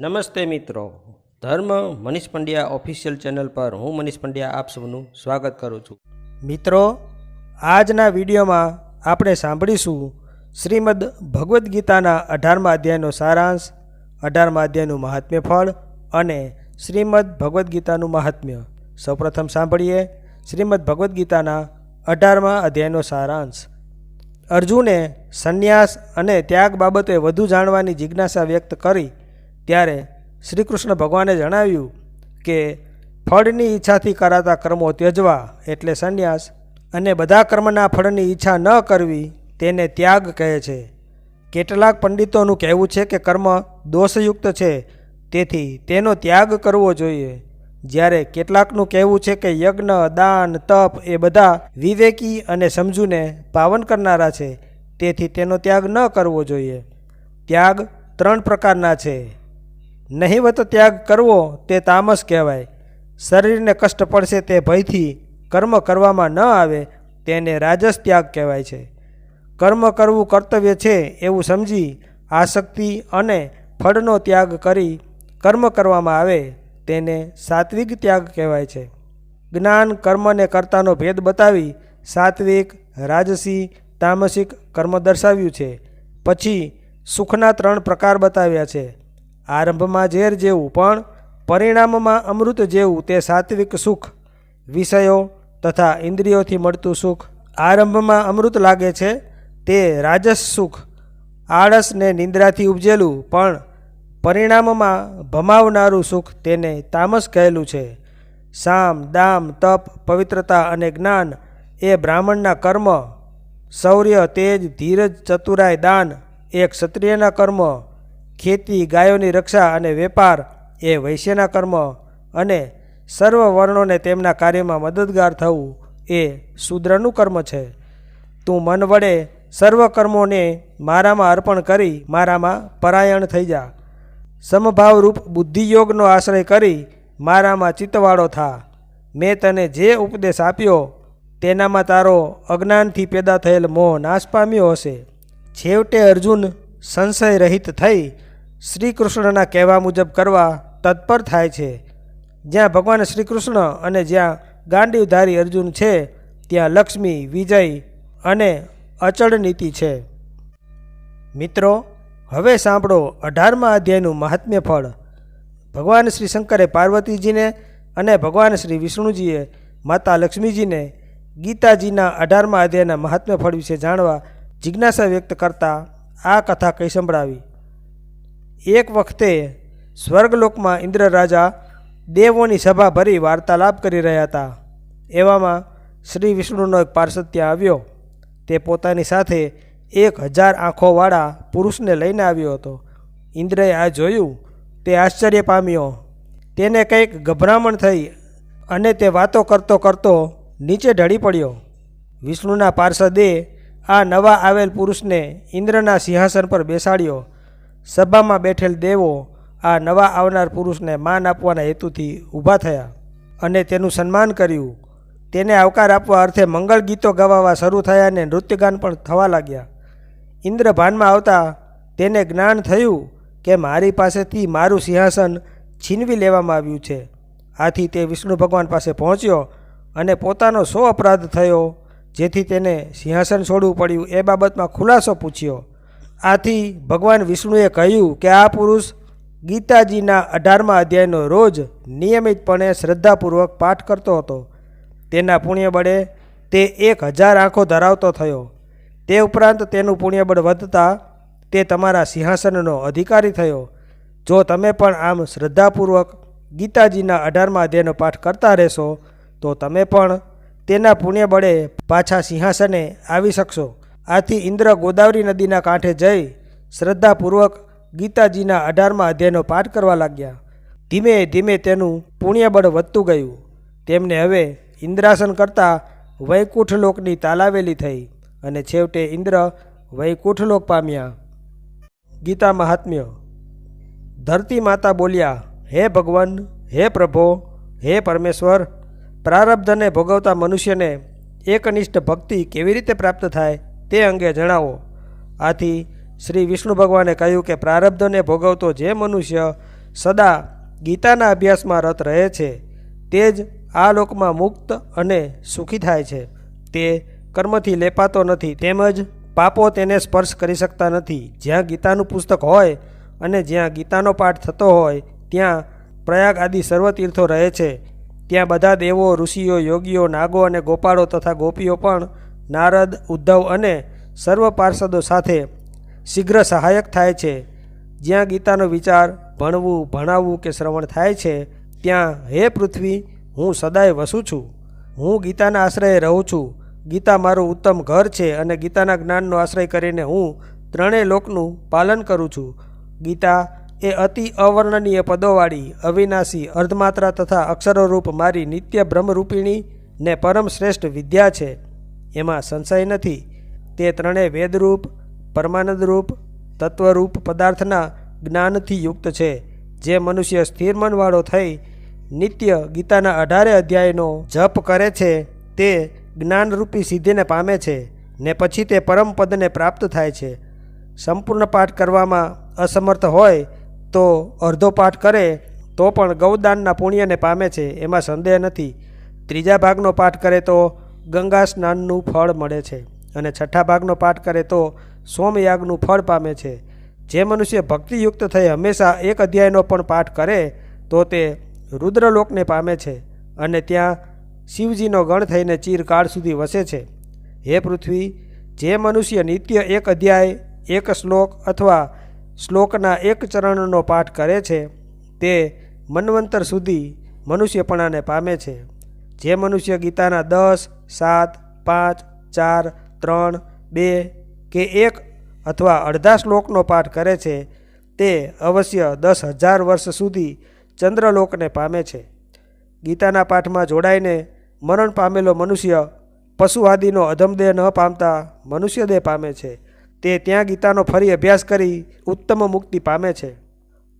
નમસ્તે મિત્રો. ધર્મ મનીષ પંડ્યા ઓફિશિયલ ચેનલ પર હું મનીષ પંડ્યા આપ સૌનું સ્વાગત કરું છું. મિત્રો, આજના વિડીયોમાં આપણે સાંભળીશું શ્રીમદ ભગવદ્ ગીતાના અઢારમા અધ્યાયનો સારાંશ, અઢારમા અધ્યાયનું મહાત્મ્ય ફળ અને શ્રીમદ ભગવદ્ ગીતાનું મહાત્મ્ય. સૌપ્રથમ સાંભળીએ શ્રીમદ ભગવદ્ ગીતાના અઢારમા અધ્યાયનો સારાંશ. અર્જુને સંન્યાસ અને ત્યાગ બાબતે વધુ જાણવાની જિજ્ઞાસા વ્યક્ત કરી ત્યારે શ્રી કૃષ્ણ ભગવાને જણાવ્યું કે ફળની ઈચ્છાથી કરાતા કર્મો ત્યજવા એટલે સંન્યાસ અને બધા કર્મના ફળની ઈચ્છા ન કરવી તેને ત્યાગ કહે છે. કેટલાક પંડિતોનું કહેવું છે કે કર્મ દોષયુક્ત છે, તેથી તેનો ત્યાગ કરવો જોઈએ. જ્યારે કેટલાકનું કહેવું છે કે યજ્ઞ, દાન, તપ એ બધા વિવેકી અને સમજૂને પાવન કરનારા છે, તેથી તેનો ત્યાગ ન કરવો જોઈએ. ત્યાગ ત્રણ પ્રકારના છે. નહિવત ત્યાગ કરવો તે તામસ કહેવાય. શરીરને કષ્ટ પડશે તે ભયથી કર્મ કરવામાં ન આવે તેને રાજસ ત્યાગ કહેવાય છે. કર્મ કરવું કર્તવ્ય છે એવું સમજી આસક્તિ અને ફળનો ત્યાગ કરી કર્મ કરવામાં આવે તેને સાત્વિક ત્યાગ કહેવાય છે. જ્ઞાન કર્મને કર્તાનો ભેદ બતાવી સાત્વિક, રાજસી, તામસિક કર્મ દર્શાવ્યું છે. પછી સુખના ત્રણ પ્રકાર બતાવ્યા છે. આરંભમાં ઝેર જેવું, પણ પરિણામમાં અમૃત જેવું તે સાત્વિક સુખ, વિષયો તથા ઇન્દ્રિયોથી મળતું સુખ. આરંભમાં અમૃત લાગે છે તે રાજસ સુખ. આળસ ને નિંદ્રાથી ઉપજેલું, પણ પરિણામમાં ભમાવનારું સુખ તેને તામસ કહેલું છે. સામ, દામ, તપ, પવિત્રતા અને જ્ઞાન એ બ્રાહ્મણના કર્મ. શૌર્ય, તેજ, ધીરજ ચતુરાય દાન એ ક્ષત્રિયના કર્મ. ખેતી, ગાયોની રક્ષા અને વેપાર એ વૈશ્યના કર્મ અને સર્વ વર્ણોને તેમના કાર્યમાં મદદગાર થવું એ શૂદ્રનું કર્મ છે. તું મન વડે સર્વ કર્મોને મારામાં અર્પણ કરી મારામાં પરાયણ થઈ જા. સમભાવરૂપ બુદ્ધિયોગનો આશ્રય કરી મારામાં ચિત્તવાળો થા. મેં તને જે ઉપદેશ આપ્યો તેનામાં તારો અજ્ઞાનથી પેદા થયેલ મોહ નાશ પામ્યો હશે. છેવટે અર્જુન સંશય રહિત થઈ શ્રી કૃષ્ણના કહેવા મુજબ કરવા તત્પર થાય છે. જ્યાં ભગવાન શ્રી કૃષ્ણ અને જ્યાં ગાંડીવધારી અર્જુન છે, ત્યાં લક્ષ્મી, વિજય અને અચળ નીતિ છે. મિત્રો, હવે સાંભળો અઢારમા અધ્યાયનું મહાત્મ્ય ફળ. ભગવાન શ્રી શંકરે પાર્વતીજીને અને ભગવાન શ્રી વિષ્ણુજીએ માતા લક્ષ્મીજીને ગીતાજીના અઢારમા અધ્યાયના મહાત્મ્ય ફળ વિશે જાણવા જિજ્ઞાસા વ્યક્ત કરતા આ કથા કહી સંભળાવી. એક વખતે સ્વર્ગલોકમાં ઇન્દ્ર રાજા દેવોની સભા ભરી વાર્તાલાપ કરી રહ્યા હતા. એવામાં શ્રી વિષ્ણુનો એક પાર્ષદ ત્યાં આવ્યો. તે પોતાની સાથે એક હજાર આંખોવાળા પુરુષને લઈને આવ્યો હતો. ઇન્દ્રએ આ જોયું. તે આશ્ચર્ય પામ્યો. તેને કંઈક ગભરામણ થઈ અને તે વાતો કરતો કરતો નીચે ઢળી પડ્યો. વિષ્ણુના પાર્ષદે આ નવા આવેલ પુરુષને ઇન્દ્રના સિંહાસન પર બેસાડ્યો. સભામાં બેઠેલ દેવો આ નવા આવનાર પુરુષને માન આપવાના હેતુથી ઊભા થયા અને તેનું સન્માન કર્યું. તેને આવકાર આપવા અર્થે મંગળ ગીતો ગવાવા શરૂ થયા અને નૃત્યગાન પણ થવા લાગ્યા. ઇન્દ્ર ભાનમાં આવતા તેને જ્ઞાન થયું કે મારી પાસેથી મારું સિંહાસન છીનવી લેવામાં આવ્યું છે. આથી તે વિષ્ણુ ભગવાન પાસે પહોંચ્યો અને પોતાનો શો અપરાધ થયો, જેથી તેને સિંહાસન છોડવું પડ્યું. એ બાબતમાં ખુલાસો પૂછ્યો. આથી ભગવાન વિષ્ણુએ કહ્યું કે આ પુરુષ ગીતાજીના અઢારમા અધ્યાયનો રોજ નિયમિતપણે શ્રદ્ધાપૂર્વક પાઠ કરતો હતો. તેના પુણ્યબળે તે એક હજાર આંખો ધરાવતો થયો. તે ઉપરાંત તેનું પુણ્યબળ વધતા તે તમારા સિંહાસનનો અધિકારી થયો. જો તમે પણ આમ શ્રદ્ધાપૂર્વક ગીતાજીના અઢારમા અધ્યાયનો પાઠ કરતા રહેશો, તો તમે પણ તેના પુણ્યબળે પાછા સિંહાસને આવી શકશો. આથી ઇન્દ્ર ગોદાવરી નદીના કાંઠે જઈ શ્રદ્ધાપૂર્વક ગીતાજીના અઢારમા અધ્યાયનો પાઠ કરવા લાગ્યા. ધીમે ધીમે તેનું પુણ્યબળ વધતું ગયું. તેમને હવે ઇન્દ્રાસન કરતાં વૈકુંઠલોકની તાલાવેલી થઈ અને છેવટે ઇન્દ્ર વૈકુંઠ લોક પામ્યા. ગીતા મહાત્મ્ય, ધરતી માતા બોલ્યા, હે ભગવાન, હે પ્રભો, હે પરમેશ્વર, પ્રારબ્ધને ભોગવતા મનુષ્યને એકનિષ્ઠ ભક્તિ કેવી રીતે પ્રાપ્ત થાય? તે અંગે જણાવો. આથી શ્રી વિષ્ણુ ભગવાને કહ્યું કે પ્રારબ્ધને ભોગવતો જે મનુષ્ય સદા ગીતાના અભ્યાસમાં રત રહે છે, તે જ આ લોકમાં મુક્ત અને સુખી થાય છે. તે કર્મથી લેપાતો નથી, તેમજ પાપો તેને સ્પર્શ કરી શકતા નથી. જ્યાં ગીતાનું પુસ્તક હોય અને જ્યાં ગીતાનો પાઠ થતો હોય, ત્યાં પ્રયાગ આદિ સર્વ તીર્થો રહે છે. ત્યાં બધા દેવો, ઋષિઓ, યોગીઓ, નાગો અને ગોપાળો તથા ગોપીઓ પણ નારદ, ઉદ્ધવ અને સર્વ પાર્ષદો સાથે શીઘ્ર સહાયક થાય છે. જ્યાં ગીતાનો વિચાર ભણવું, ભણાવવું કે શ્રવણ થાય છે, ત્યાં, હે પૃથ્વી, હું સદાય વસું છું. હું ગીતાના આશ્રયે રહું છું. ગીતા મારું ઉત્તમ ઘર છે અને ગીતાના જ્ઞાનનો આશ્રય કરીને હું ત્રણેય લોકનું પાલન કરું છું. ગીતા એ અતિ અવર્ણનીય પદોવાળી, અવિનાશી, અર્ધમાત્રા તથા અક્ષરોરૂપ મારી નિત્ય બ્રહ્મરૂપિણી ને પરમ શ્રેષ્ઠ વિદ્યા છે. એમાં સંશય નથી. તે ત્રણેય વેદરૂપ, પરમાનંદરૂપ, તત્વરૂપ પદાર્થના જ્ઞાનથી યુક્ત છે. જે મનુષ્ય સ્થિર મનવાળો થઈ નિત્ય ગીતાના અઢારે અધ્યાયનો જપ કરે છે, તે જ્ઞાનરૂપી સિદ્ધિને પામે છે ને પછી તે પરમપદને પ્રાપ્ત થાય છે. સંપૂર્ણ પાઠ કરવામાં અસમર્થ હોય તો અડધો પાઠ કરે, તો પણ ગૌદાનના પુણ્યને પામે છે, એમાં સંદેહ નથી. ત્રીજા ભાગનો પાઠ કરે તો ગંગા સ્નાનનું ફળ મળે છે અને છઠ્ઠા ભાગનો પાઠ કરે તો સોમયાગનું ફળ પામે છે. જે મનુષ્ય ભક્તિયુક્ત થઈ હંમેશા એક અધ્યાયનો પણ પાઠ કરે તો તે રુદ્રલોકને પામે છે અને ત્યાં શિવજીનો ગણ થઈને ચીરકાળ સુધી વસે છે. હે પૃથ્વી, જે મનુષ્ય નિત્ય એક અધ્યાય, એક શ્લોક અથવા શ્લોકના એક ચરણનો પાઠ કરે છે, તે મન્વંતર સુધી મનુષ્યપણાને પામે છે. જે મનુષ્ય ગીતાના દસ, સાત, પાંચ, ચાર, ત્રણ, બે કે એક અથવા અડધા શ્લોકનો પાઠ કરે છે, તે અવશ્ય દસ હજાર વર્ષ સુધી ચંદ્રલોકને પામે છે. ગીતાના પાઠમાં જોડાઈને મરણ પામેલો મનુષ્ય પશુ આદિનો અધમદેહ ન પામતા મનુષ્યદેહ પામે છે. તે ત્યાં ગીતાનો ફરી અભ્યાસ કરી ઉત્તમ મુક્તિ પામે છે.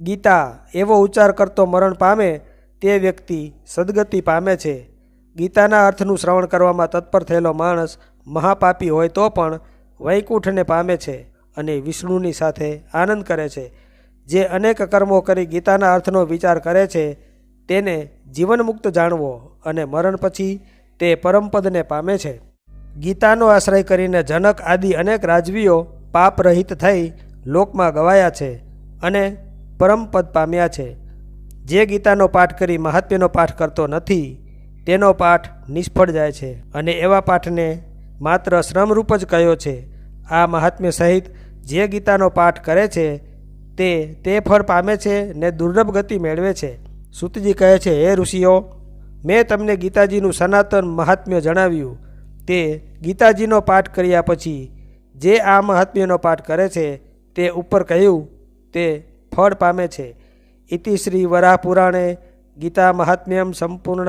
ગીતા એવો ઉચ્ચાર કરતો મરણ પામે તે વ્યક્તિ સદગતિ પામે છે. ગીતાના અર્થનું શ્રવણ કરવામાં તત્પર થયેલો માણસ મહાપાપી હોય તો પણ વૈકુંઠને પામે છે અને વિષ્ણુની સાથે આનંદ કરે છે. જે અનેક કર્મો કરી ગીતાના અર્થનો વિચાર કરે છે, તેને જીવનમુક્ત જાણવો અને મરણ પછી તે પરમપદને પામે છે. ગીતાનો આશ્રય કરીને જનક આદિ અનેક રાજવીઓ પાપ રહિત થઈ લોકમાં ગવાયા છે અને પરમપદ પામ્યા છે. જે ગીતાનો પાઠ કરી મહાત્મ્યનો પાઠ કરતો નથી તેનો પાઠ નિષ્ફળ જાય છે અને એવા પાઠને માત્ર શ્રમરૂપ જ કહ્યો છે. આ મહાત્મ્ય સહિત જે ગીતાનો પાઠ કરે છે, તે તે ફળ પામે છે ને દુર્લભ ગતિ મેળવે છે. સુતજી કહે છે, હે ઋષિઓ, મેં તમને ગીતાજીનું સનાતન મહાત્મ્ય જણાવ્યું. તે ગીતાજીનો પાઠ કર્યા પછી જે આ મહાત્મ્યનો પાઠ કરે છે, તે ઉપર કહ્યું, તે ફળ પામે છે. ઇતિ શ્રી વરાહ પુરાણે ગીતા મહાત્મ્યમ સંપૂર્ણ.